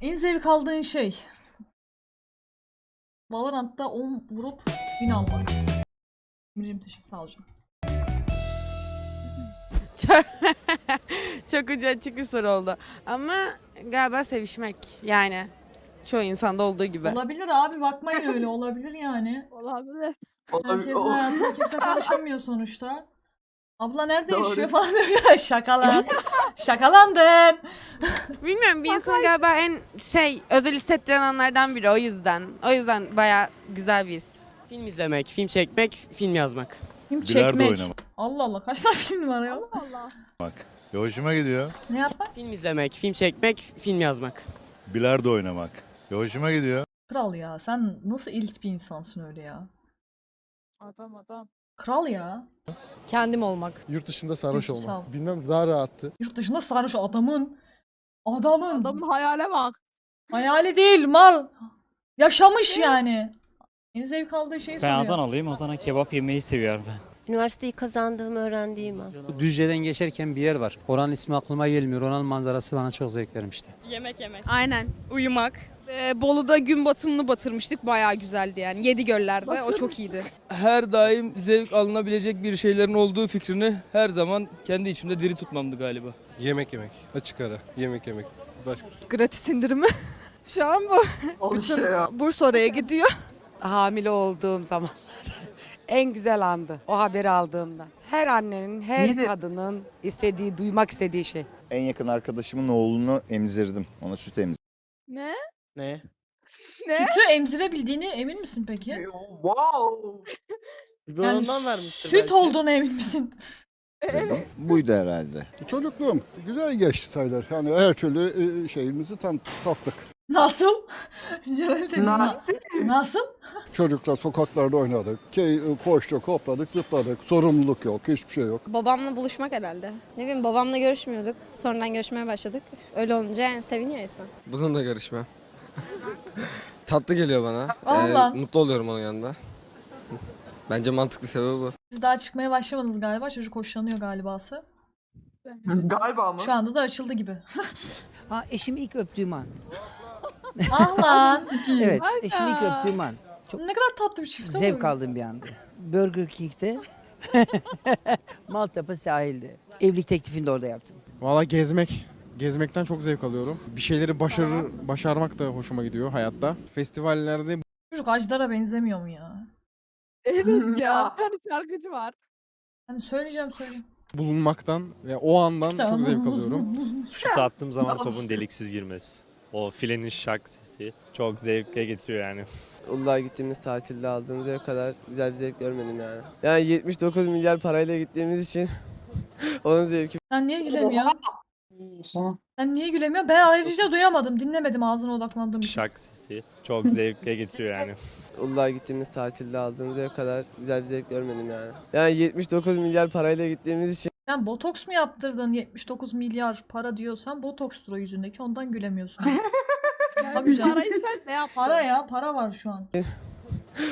En zevk aldığın şey. Valorant'ta 10 vurup win almak. Eminim teşekkür sağ ol canım. Çok, çok ucu açık bir soru oldu. Ama galiba sevişmek yani. Çoğu insanda olduğu gibi. Olabilir abi bakmayın öyle olabilir yani. Olabilir. Herkesin hayatına kimse karışamıyor sonuçta. Abla nerede Doğru. yaşıyor falan diyor. Şakalan. Şakalandın. Bilmiyorum bir insanı galiba en şey özel hissettiren anlardan biri o yüzden. O yüzden baya güzel bir his. Film izlemek, film çekmek, film yazmak. Film Bilardo çekmek. oynamak. Allah Allah kaç tane film var ya? Allah Allah. Ya hoşuma gidiyor. Ne yapmak? Film izlemek, film çekmek, film yazmak. Bilardo oynamak. Ya hoşuma gidiyor. Kral ya sen nasıl elit bir insansın öyle ya. Adam adam. Kral ya. Kendim olmak. Yurt dışında sarhoş Yusuf, sağ ol. olmak. Bilmem daha rahattı. Yurt dışında sarhoş adamın. Adamın. Adamın hayale bak. Hayali değil mal. Yaşamış yani. En zevk aldığı şeyi Ben soruyor. Adanalıyım. Adana kebap yemeyi seviyorum ben. Üniversiteyi kazandığım, öğrendiğim an. Düzce'den geçerken bir yer var. Oranın ismi aklıma gelmiyor. Oranın manzarası bana çok zevk vermişti. Yemek yemek. Aynen. Uyumak. Ee, Bolu'da gün batımını batırmıştık. Bayağı güzeldi yani. Yedi göllerde. O çok iyiydi. Her daim zevk alınabilecek bir şeylerin olduğu fikrini her zaman kendi içimde diri tutmamdı galiba. Yemek yemek. Açık ara. Yemek yemek. Başka Gratis indirimi. Şu an bu. Bütün burs oraya gidiyor. Hamile olduğum zamanlar. En güzel andı o haberi aldığımda. Her annenin, her kadının istediği, duymak istediği şey. En yakın arkadaşımın oğlunu emzirdim. Ona süt emzirdim. Ne? Ne? Ne? Sütü emzirebildiğine emin misin peki? Wow. Yani süt olduğuna emin misin? Buydu herhalde. Çocukluğum güzel geçti sayılır. Yani her türlü e, şeyimizi tam tattık. Nasıl? Nasıl? Nasıl? Çocuklar sokaklarda oynadık. Key, koştuk, hopladık, zıpladık. Sorumluluk yok, hiçbir şey yok. Babamla buluşmak herhalde. Ne bileyim babamla görüşmüyorduk. Sonradan görüşmeye başladık. Öyle olunca yani seviniyor insan. Bununla görüşmem. Tatlı geliyor bana. Allah. mutlu oluyorum onun yanında. Bence mantıklı sebebi bu. Siz daha çıkmaya başlamadınız galiba. Çocuk hoşlanıyor galibası. Galiba mı? Şu anda da açıldı gibi. Ha, eşimi ilk öptüğüm an. Ah lan. Evet, Hayda. eşimi öptüğüm an. ne kadar tatlı bir çift. Zevk oğlum. aldığım bir andı. Burger King'de. Maltepe sahilde. Evlilik teklifini de orada yaptım. Valla gezmek. Gezmekten çok zevk alıyorum. Bir şeyleri başarır, başarmak da hoşuma gidiyor hayatta. Festivallerde Çocuk Ajdar'a benzemiyor mu ya? Evet ya. Bir tane şarkıcı var. Hani söyleyeceğim söyleyeceğim. bulunmaktan ve o andan çok zevk alıyorum. Şut attığım zaman topun deliksiz girmesi. O filenin şak sesi çok zevke getiriyor yani. Uludağ'a gittiğimiz tatilde aldığımız ev kadar güzel bir zevk görmedim yani. Yani 79 milyar parayla gittiğimiz için onun zevki Sen niye gülemiyorsun? Sen niye gülemiyorsun? Ben ayrıca duyamadım. Dinlemedim ağzına odaklandım. Şak sesi çok zevke getiriyor yani. Uludağ'a gittiğimiz tatilde aldığımız ev kadar güzel bir zevk görmedim yani. Yani 79 milyar parayla gittiğimiz için Sen botoks mu yaptırdın 79 milyar para diyorsan botokstur o yüzündeki ondan gülemiyorsun. Yani Tabii bir canım. parayı sen ne yaptın? para ya para var şu an.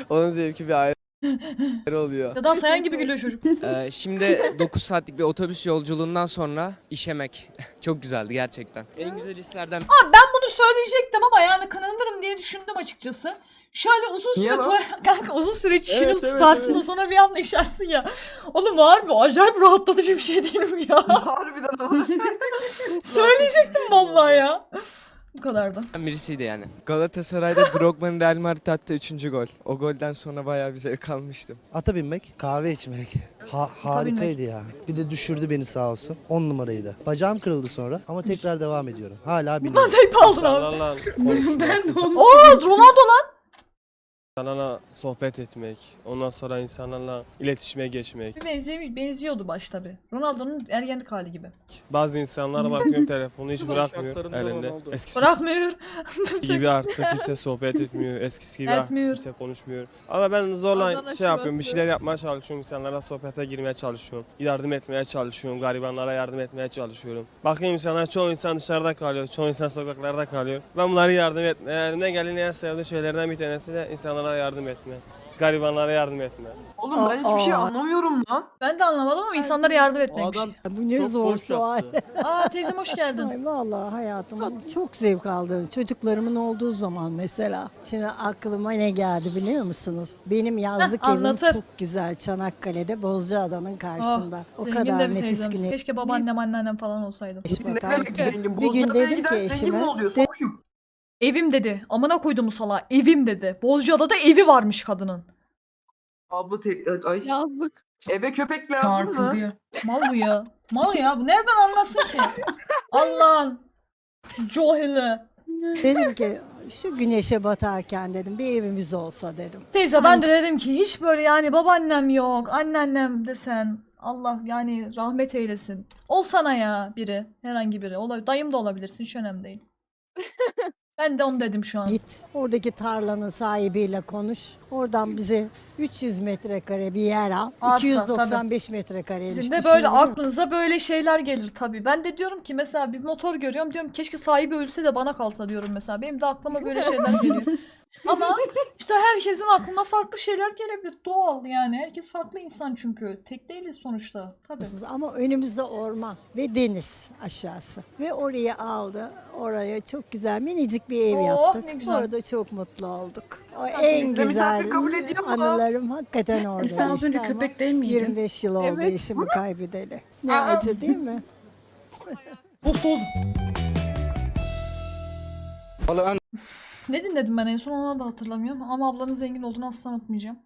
onun zevki bir ayrı oluyor. Ya da sayan gibi gülüyor çocuk. Ee, şimdi 9 saatlik bir otobüs yolculuğundan sonra işemek. Çok güzeldi gerçekten. En güzel hislerden Abi ben bunu söyleyecektim ama yani kınanırım diye düşündüm açıkçası. Şöyle uzun süre tuvalet, kanka uzun süre çişini Evet, evet, tutarsın da evet. sonra bir anda işersin ya. Oğlum harbi acayip rahatlatıcı bir şey değil mi ya? Harbiden ama. Söyleyecektim vallahi ya. Bu kadar da. birisiydi yani. Galatasaray'da Drogba'nın Real Madrid attığı 3. gol. O golden sonra bayağı bir zevk almıştım. Ata binmek, kahve içmek. Ha, harikaydı ya. Bir de düşürdü beni sağ olsun. 10 numaraydı. Bacağım kırıldı sonra ama tekrar devam ediyorum. Hala Bundan biniyorum. zevk aldın abi. İnsanlarla konuşmak, Oo Ronaldo lan. İnsanlarla sohbet etmek, ondan sonra insanlarla iletişime geçmek. Bir benziyor, benziyordu başta bir. Ronaldo'nun ergenlik hali gibi. Bazı insanlara bakıyorum telefonu hiç bırakmıyor elinde. Eskisi Bırakmıyor. gibi artık kimse sohbet etmiyor. Eskisi gibi artık Etmiyor. kimse konuşmuyor. Ama ben zorla Anlaşılması. şey yapıyorum, bir şeyler yapmaya çalışıyorum. insanlara sohbete girmeye çalışıyorum. Yardım etmeye çalışıyorum. Garibanlara yardım etmeye çalışıyorum. Bakayım insanlar, çoğu insan dışarıda kalıyor. Çoğu insan sokaklarda kalıyor. Ben bunları yardım etmeye, ne gelin en sevdiğim şeylerden bir tanesi de insanlara yardım etme. garibanlara yardım etme. Oğlum ben hiçbir şey anlamıyorum lan. Ben de anlamadım ama insanlara yardım etmekmiş. Bu ne zor sual. Aa teyzem hoş geldin. Ay vallahi hayatım çok zevk aldım. Çocuklarımın olduğu zaman mesela. Şimdi aklıma ne geldi biliyor musunuz? Benim yazlık Heh, evim anlatır. çok güzel Çanakkale'de Bozcaada'nın karşısında. o Zengin de kadar bir nefis teyzemiz. güneş Keşke babaannem anneannem falan olsaydı. batar ki. Bir gün dedim ki eşime de- Evim dedi. Amına koydum sala. Evim dedi. Bozcaada'da evi varmış kadının. Abla ay. Yazlık. Eve köpek lazım mı? Mal bu ya. Mal ya. Bu nereden anlasın ki? Allah'ın Johili. dedim ki şu güneşe batarken dedim bir evimiz olsa dedim. Teyze ben de dedim ki hiç böyle yani babaannem yok, anneannem desen Allah yani rahmet eylesin. Olsana ya biri, herhangi biri. Ola, dayım da olabilirsin, hiç önemli değil. Ben de onu dedim şu an. Git oradaki tarlanın sahibiyle konuş. Oradan bize 300 metrekare bir yer al. Arsa, 295 metrekareymiş. Sizin de böyle aklınıza böyle şeyler gelir tabii. Ben de diyorum ki mesela bir motor görüyorum diyorum keşke sahibi ölse de bana kalsa diyorum mesela. Benim de aklıma böyle şeyler geliyor. Ama işte herkesin aklına farklı şeyler gelebilir. Doğal yani. Herkes farklı insan çünkü. Tek değiliz sonuçta. Tabii. Ama önümüzde orman ve deniz aşağısı. Ve orayı aldı. Oraya çok güzel minicik bir ev Oh, yaptık. ne güzel. Orada çok mutlu olduk. O en güzel anılarım hakikaten orada. Sen az önce köpek değil miydin? 25 yıl oldu Evet. eşimi kaybedeli. Ne acı değil mi? Of of. Ne dinledim ben en son onu da hatırlamıyorum ama ablanın zengin olduğunu asla unutmayacağım.